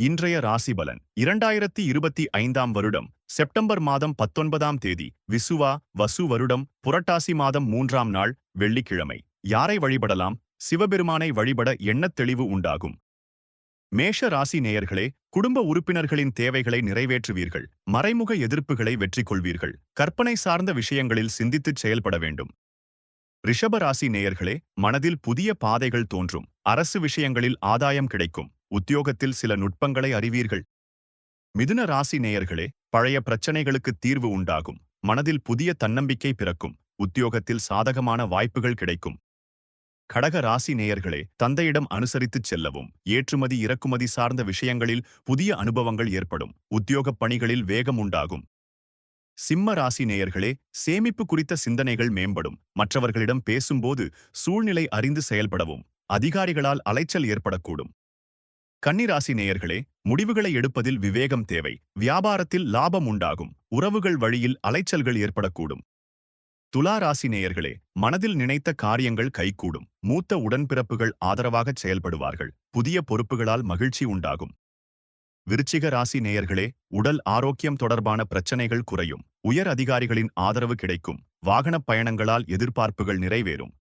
இன்றைய ராசி பலன் இரண்டாயிரத்தி இருபத்தி ஐந்தாம் வருடம் செப்டம்பர் மாதம் பத்தொன்பதாம் தேதி விசுவா வசு வருடம் புரட்டாசி மாதம் மூன்றாம் நாள் வெள்ளிக்கிழமை. யாரை வழிபடலாம்? சிவபெருமானை வழிபட எண்ணத் தெளிவு உண்டாகும்? மேஷ ராசி நேயர்களே குடும்ப உறுப்பினர்களின் தேவைகளை நிறைவேற்றுவீர்கள். மறைமுக எதிர்ப்புகளை வெற்றி கொள்வீர்கள் கற்பனை சார்ந்த விஷயங்களில் சிந்தித்துச் செயல்பட வேண்டும். ரிஷப ராசி நேயர்களே மனதில் புதிய பாதைகள் தோன்றும். அரசு விஷயங்களில் ஆதாயம் கிடைக்கும். உத்தியோகத்தில் சில நுட்பங்களை அறிவீர்கள். மிதுன ராசி நேயர்களே பழைய பிரச்சனைகளுக்கு தீர்வு உண்டாகும். மனதில் புதிய தன்னம்பிக்கை பிறக்கும். உத்தியோகத்தில் சாதகமான வாய்ப்புகள் கிடைக்கும். கடக ராசி நேயர்களே தந்தையிடம் அனுசரித்துச் செல்லவும். ஏற்றுமதி இறக்குமதி சார்ந்த விஷயங்களில் புதிய அனுபவங்கள் ஏற்படும். உத்தியோகப் பணிகளில் வேகம் உண்டாகும். சிம்ம ராசி நேயர்களே சேமிப்பு குறித்த சிந்தனைகள் மேம்படும். மற்றவர்களிடம் பேசும்போது சூழ்நிலை அறிந்து செயல்படவும். அதிகாரிகளால் அலைச்சல் ஏற்படக்கூடும். கன்னிராசி நேயர்களே முடிவுகளை எடுப்பதில் விவேகம் தேவை. வியாபாரத்தில் லாபம் உண்டாகும். உறவுகள் வழியில் அலைச்சல்கள் ஏற்படக்கூடும். துலா ராசி நேயர்களே மனதில் நினைத்த காரியங்கள் கைகூடும். மூத்த உடன்பிறப்புகள் ஆதரவாகச் செயல்படுவார்கள். புதிய பொறுப்புகளால் மகிழ்ச்சி உண்டாகும். விருச்சிக ராசி நேயர்களே உடல் ஆரோக்கியம் தொடர்பான பிரச்சனைகள் குறையும். உயர் அதிகாரிகளின் ஆதரவு கிடைக்கும். வாகனப் பயணங்களால் எதிர்பார்ப்புகள் நிறைவேறும்.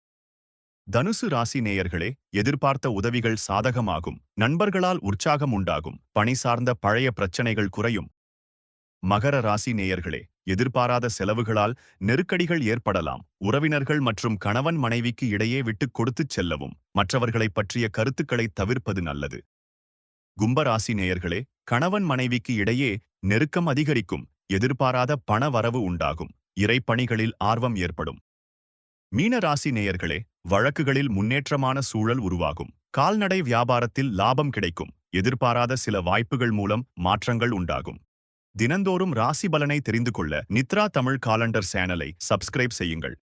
தனுசு ராசி நேயர்களே எதிர்பார்த்த உதவிகள் சாதகமாகும். நண்பர்களால் உற்சாகம் உண்டாகும். பணி சார்ந்த பழைய பிரச்சனைகள் குறையும். மகர ராசி நேயர்களே எதிர்பாராத செலவுகளால் நெருக்கடிகள் ஏற்படலாம். உறவினர்கள் மற்றும் கணவன் மனைவிக்கு இடையே விட்டுக் கொடுத்துச் செல்லவும். மற்றவர்களைப் பற்றிய கருத்துக்களை தவிர்ப்பது நல்லது. கும்பராசி நேயர்களே கணவன் மனைவிக்கு இடையே நெருக்கம் அதிகரிக்கும். எதிர்பாராத பண வரவு உண்டாகும். இறைப்பணிகளில் ஆர்வம் ஏற்படும். மீன ராசி நேயர்களே வழக்குகளில் முன்னேற்றமான சூழல் உருவாகும். கால்நடை வியாபாரத்தில் லாபம் கிடைக்கும். எதிர்பாராத சில வாய்ப்புகள் மூலம் மாற்றங்கள் உண்டாகும். தினந்தோறும் ராசி பலனை தெரிந்து கொள்ள நித்ரா தமிழ் காலண்டர் சேனலை சப்ஸ்கிரைப் செய்யுங்கள்.